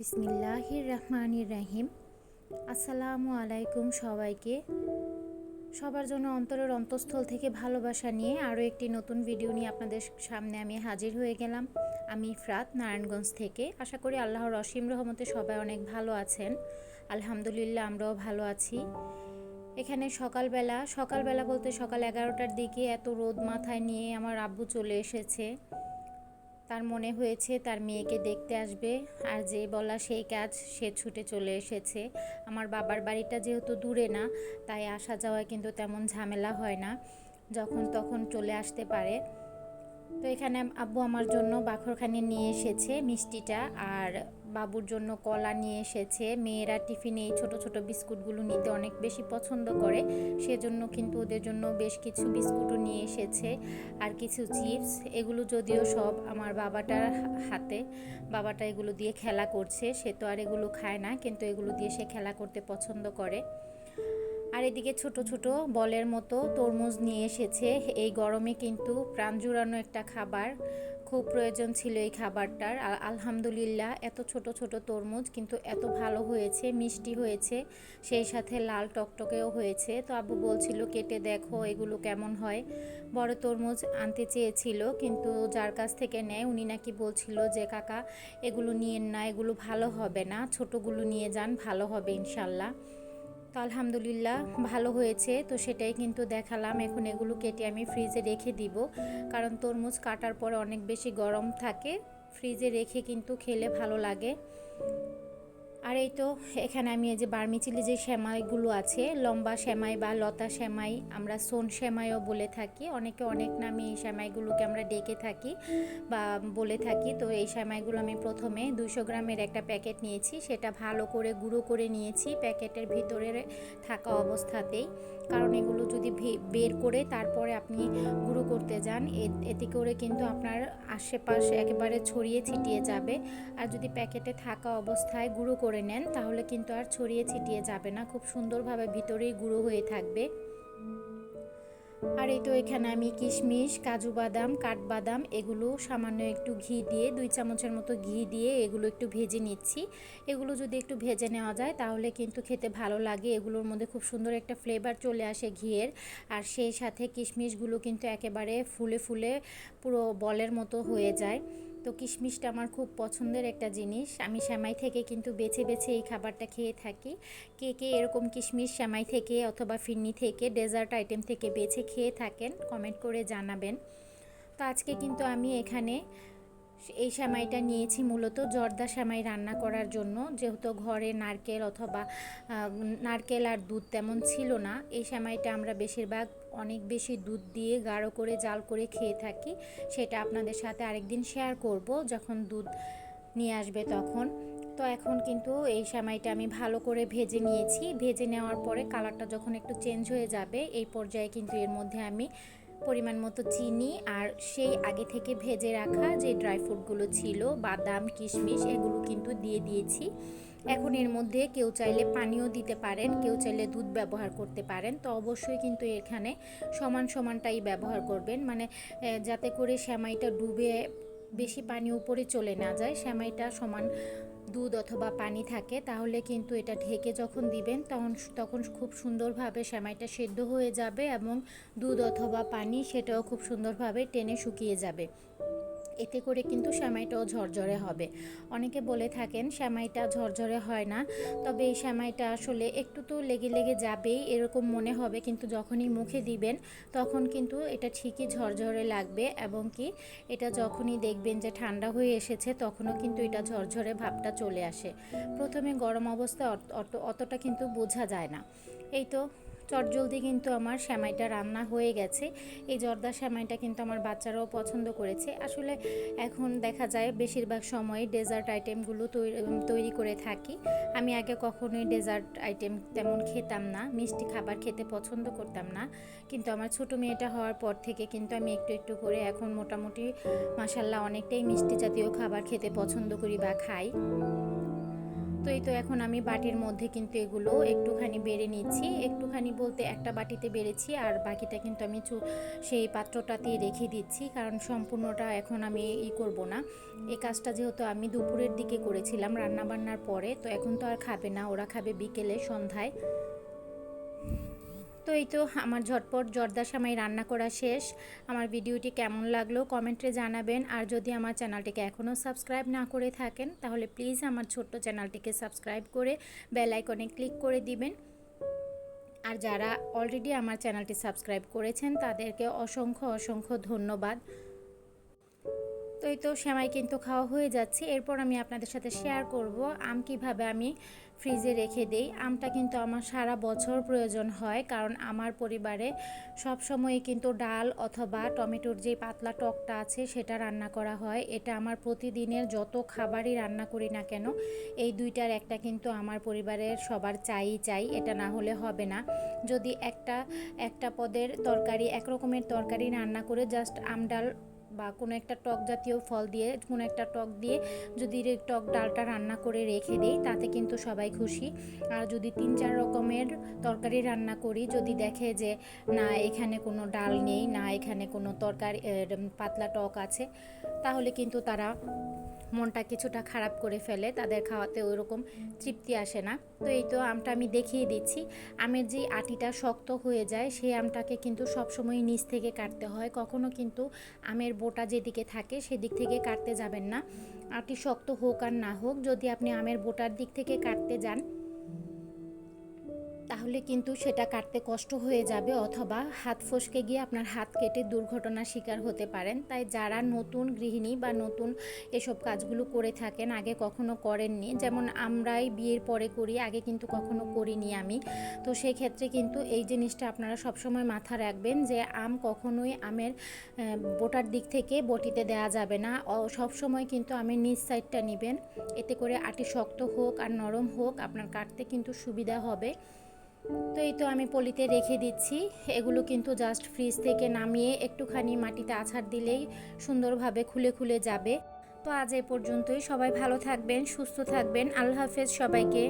বিসমিল্লাহির রহমানির রাহিম আসসালামু আলাইকুম সবাইকে। সবার জন্য অন্তরের অন্তঃস্থল থেকে ভালোবাসা নিয়ে আরও একটি নতুন ভিডিও নিয়ে আপনাদের সামনে আমি হাজির হয়ে গেলাম। আমি ফ্রাত নারায়ণগঞ্জ থেকে। আশা করি আল্লাহর অসীম রহমতে সবাই অনেক ভালো আছেন। আলহামদুলিল্লাহ, আমরাও ভালো আছি। এখানে সকালবেলা সকালবেলা বলতে সকাল এগারোটার দিকে এত রোদ মাথায় নিয়ে আমার আব্বু চলে এসেছে। তার মনে হয়েছে তার মেয়েকে দেখতে আসবে আর যে বলা সেই কাজ সে ছুটে চলে এসেছে। আমার বাবার বাড়িটা যেহেতু দূরে না, তাই আসা যাওয়া কিন্তু তেমন ঝামেলা হয় না। যখন তখন চলে আসতে পারে। তো এখানে আব্বু আমার জন্য বাখরখানি নিয়ে এসেছে মিষ্টিটা আর বাবুর জন্য কলা নিয়ে এসেছে। মেয়েরা টিফিনে এই ছোট ছোট বিস্কুটগুলো নিতে অনেক বেশি পছন্দ করে, সেজন্য কিন্তু ওদের জন্য বেশ কিছু বিস্কুটও নিয়ে এসেছে আর কিছু চিপস। এগুলো যদিও সব আমার বাবাটার হাতে, বাবাটা এগুলো দিয়ে খেলা করছে, সে তো আর এগুলো খায় না, কিন্তু এগুলো দিয়ে সে খেলা করতে পছন্দ করে। আর এদিকে ছোট ছোট বলের মতো তরমুজ নিয়ে এসেছে। এই গরমে কিন্তু প্রাণ জুড়ানো একটা খাবার। খুব প্রয়োজন ছিল এই খাবারটার। আলহামদুলিল্লাহ, এত ছোট ছোট তরমুজ কিন্তু এত ভালো হয়েছে, মিষ্টি হয়েছে, সেই সাথে লাল টকটকেও হয়েছে। তো আব্বু বলছিল, কেটে দেখো, এগুলো কেমন হয়? বড় তরমুজ আনতে চেয়েছিল, কিন্তু যার কাছ থেকে নেয়, উনি নাকি বলছিল যে, কাকা, এগুলো নিয়েন না, এগুলো ভালো হবে না। ছোটোগুলো নিয়ে যান, ভালো হবে ইনশাল্লাহ। তো আলহামদুলিল্লাহ ভালো হয়েছে। তো সেটাই কিন্তু দেখালাম। এখন এগুলো কেটে আমি ফ্রিজে রেখে দিব। কারণ তরমুজ কাটার পরে অনেক বেশি গরম থাকে। ফ্রিজে রেখে কিন্তু খেলে ভালো লাগে। আর এই তো, এখানে আমি এই যে বার্মি চিলি যে শ্যামাইগুলো আছে, লম্বা শ্যামাই বা লতা শ্যামাই আমরা সোন শ্যামাইও বলে থাকি। অনেকে অনেক নামে এই শ্যামাইগুলোকে আমরা ডেকে থাকি বা বলে থাকি। তো এই শ্যামাইগুলো আমি প্রথমে দুশো গ্রামের একটা প্যাকেট নিয়েছি। সেটা ভালো করে গুঁড়ো করে নিয়েছি প্যাকেটের ভিতরে থাকা অবস্থাতেই। কারণ এগুলো যদি বের করে তারপরে আপনি গুঁড়ো করতে যান এতে করে কিন্তু আপনার আশেপাশে একেবারে ছড়িয়ে ছিটিয়ে যাবে। আর যদি প্যাকেটে থাকা অবস্থায় গুঁড়ো করে নেন, তাহলে কিন্তু আর ছড়িয়ে ছিটিয়ে যাবে না। খুব সুন্দরভাবে ভিতরেই গুঁড়ো হয়ে থাকবে। আর এই তো এখানে আমি কিশমিশ, কাজু বাদাম, কাঠবাদাম এগুলো সামান্য একটু ঘি দিয়ে, দুই চামচের মতো ঘি দিয়ে এগুলো একটু ভেজে নিচ্ছি। এগুলো যদি একটু ভেজে নেওয়া যায়, তাহলে কিন্তু খেতে ভালো লাগে। এগুলোর মধ্যে খুব সুন্দর একটা ফ্লেভার চলে আসে ঘিয়ের। আর সেই সাথে কিশমিশগুলো কিন্তু একেবারে ফুলে ফুলে পুরো বলের মতো হয়ে যায়। তো কিশমিশটা আমার খুব পছন্দের একটা জিনিস। আমি শ্যামাই থেকে কিন্তু বেছে বেছে এই খাবারটা খেয়ে থাকি। কে কে এরকম কিশমিশ শ্যামাই থেকে অথবা ফিরনি থেকে ডেজার্ট আইটেম থেকে বেছে খেয়ে থাকেন, কমেন্ট করে জানাবেন। তো আজকে কিন্তু আমি এখানে এই সেমাইটা নিয়েছি মূলত জর্দা সেমাই রান্না করার জন্য। যেহেতু ঘরে নারকেল অথবা নারকেল আর দুধ তেমন ছিল না, এই সেমাইটা আমরা বেশিরভাগ অনেক বেশি দুধ দিয়ে গাঢ় করে, জাল করে খেয়ে থাকি। সেটা আপনাদের সাথে আরেকদিন শেয়ার করব যখন দুধ নিয়ে আসবে তখন। তো এখন কিন্তু এই সেমাইটা আমি ভালো করে ভেজে নিয়েছি। ভেজে নেওয়ার পরে কালারটা যখন একটু চেঞ্জ হয়ে যাবে, এই পর্যায়ে কিন্তু এর মধ্যে আমি পরিমাণ মতো চিনি আর সেই আগে থেকে ভেজে রাখা যে ড্রাই ফ্রুটগুলো ছিল, বাদাম, কিশমিশ, এগুলো কিন্তু দিয়ে দিয়েছি। এখন এর মধ্যে কেউ চাইলে পানিও দিতে পারেন, কেউ চাইলে দুধ ব্যবহার করতে পারেন। তো অবশ্যই কিন্তু এখানে সমান সমানটাই ব্যবহার করবেন। মানে যাতে করে শ্যামাইটা ডুবে বেশি পানি উপরে চলে না যায়, শ্যামাইটা সমান দুধ অথবা পানি থাকে, তাহলে কিন্তু এটা ঢেকে যখন দিবেন, তখন তখন খুব সুন্দরভাবে সেমাইটা সেদ্ধ হয়ে যাবে এবং দুধ অথবা পানি সেটাও খুব সুন্দরভাবে টেনে শুকিয়ে যাবে। এতে করে কিন্তু শ্যামাইটাও ঝরঝরে হবে। অনেকে বলে থাকেন, শ্যামাইটা ঝরঝরে হয় না। তবে এই শ্যামাইটা আসলে একটু তো লেগে লেগে যাবেই, এরকম মনে হবে। কিন্তু যখনই মুখে দিবেন, তখন কিন্তু এটা ঠিকই ঝরঝরে লাগবে এবং কি এটা যখনই দেখবেন যে ঠান্ডা হয়ে এসেছে, তখনও কিন্তু এটা ঝরঝরে ভাবটা চলে আসে। প্রথমে গরম অবস্থায় অতটা কিন্তু বোঝা যায় না। এই তো চটজলদি কিন্তু আমার শ্যামাইটা রান্না হয়ে গেছে। এই জর্দা শ্যামাইটা কিন্তু আমার বাচ্চারাও পছন্দ করেছে। আসলে এখন দেখা যায় বেশিরভাগ সময় ডেজার্ট আইটেমগুলো তৈরি করে থাকি। আমি আগে কখনোই ডেজার্ট আইটেম তেমন খেতাম না, মিষ্টি খাবার খেতে পছন্দ করতাম না। কিন্তু আমার ছোট মেয়েটা হওয়ার পর থেকে কিন্তু আমি একটু একটু করে এখন মোটামুটি মাসাল্লাহ অনেকটাই মিষ্টি জাতীয় খাবার খেতে পছন্দ করি বা খাই। তো এই তো এখন আমি বাটির মধ্যে কিন্তু এগুলো একটুখানি বেড়ে নিচ্ছি। একটুখানি বলতে একটা বাটিতে বেড়েছি আর বাকিটা কিন্তু আমি সেই পাত্রটাতে রেখে দিচ্ছি কারণ সম্পূর্ণটা এখন আমি ই করব না। এই কাজটা যেহেতু আমি দুপুরের দিকে করেছিলাম রান্নাবান্নার পরে, তো এখন তো আর খাবে না, ওরা খাবে বিকেলে সন্ধ্যায়। তো এই তো আমার ঝটপট জর্দা সামাই রান্না করা শেষ। আমার ভিডিওটি কেমন লাগল কমেন্টে জানাবেন। আর যদি আমার চ্যানেলটিকে এখনও সাবস্ক্রাইব না করে থাকেন, তাহলে প্লিজ আমার ছোট্ট চ্যানেলটিকে সাবস্ক্রাইব করে বেল আইকনে ক্লিক করে দিবেন। আর যারা অলরেডি আমার চ্যানেলটি সাবস্ক্রাইব করেছেন, তাদেরকে অসংখ্য অসংখ্য ধন্যবাদ। এই তো সেমাই কিন্তু খাওয়া হয়ে যাচ্ছে। এরপর আমি আপনাদের সাথে শেয়ার করব আম কীভাবে আমি ফ্রিজে রেখে দেই। আমটা কিন্তু আমার সারা বছর প্রয়োজন হয়, কারণ আমার পরিবারে সব সময় কিন্তু ডাল অথবা টমেটোর যে পাতলা টকটা আছে সেটা রান্না করা হয়। এটা আমার প্রতিদিনের যত খাবারই রান্না করি না কেন, এই দুইটার একটা কিন্তু আমার পরিবারের সবার চাই চাই, এটা না হলে হবে না। যদি একটা একটা পদের তরকারি, এক রকমের তরকারি রান্না করে জাস্ট আম ডাল বা কোনো একটা টক জাতীয় ফল দিয়ে, কোনো একটা টক দিয়ে যদি টক ডালটা রান্না করে রেখে দিই, তাতে কিন্তু সবাই খুশি। আর যদি তিন, চার রকমের তরকারি রান্না করি, যদি দেখে যে না, এখানে কোনো ডাল নেই, না এখানে কোনো তরকারি পাতলা টক আছে, তাহলে কিন্তু তারা মনটা কিছুটা খারাপ করে ফেলে, তাদের খাওয়াতে ওই রকম তৃপ্তি আসে না। তো এই তো আমটা আমি দেখিয়ে দিচ্ছি। আমের যে আটিটা শক্ত হয়ে যায়, সেই আমটাকে কিন্তু সবসময় নিচ থেকে কাটতে হয়। কখনো কিন্তু আমের বোটা যেদিকে থাকে, সেদিক থেকে কাটতে যাবেন না। আটি শক্ত হোক আর না হোক, যদি আপনি আমের বোটার দিক থেকে কাটতে যান তাহলে কিন্তু সেটা কাটতে কষ্ট হয়ে যাবে অথবা হাত ফসকে গিয়ে আপনার হাত কেটে দুর্ঘটনার শিকার হতে পারেন। তাই যারা নতুন গৃহিণী বা নতুন এসব কাজগুলো করে থাকেন, আগে কখনো করেননি। যেমন আমরাই বিয়ের পরে করি, আগে কিন্তু কখনো করিনি আমি। তো সেই ক্ষেত্রে কিন্তু এই জিনিসটা আপনারা সবসময় মাথা রাখবেন যে আম কখনোই আমের বোটার দিক থেকে বটিতে দেওয়া যাবে না। সবসময় কিন্তু আমের নিচ সাইডটা নেবেন। এতে করে আটি শক্ত হোক আর নরম হোক, আপনার কাটতে কিন্তু সুবিধা হবে। তো এই তো আমি পলিতে রেখে দিচ্ছি। এগুলো কিন্তু জাস্ট ফ্রিজ থেকে নামিয়ে একটুখানি মাটিতে আছাড় দিলেই সুন্দরভাবে খুলে খুলে যাবে। তো আজ এ পর্যন্তই। সবাই ভালো থাকবেন, সুস্থ থাকবেন। আল্লাহ হাফেজ সবাইকে।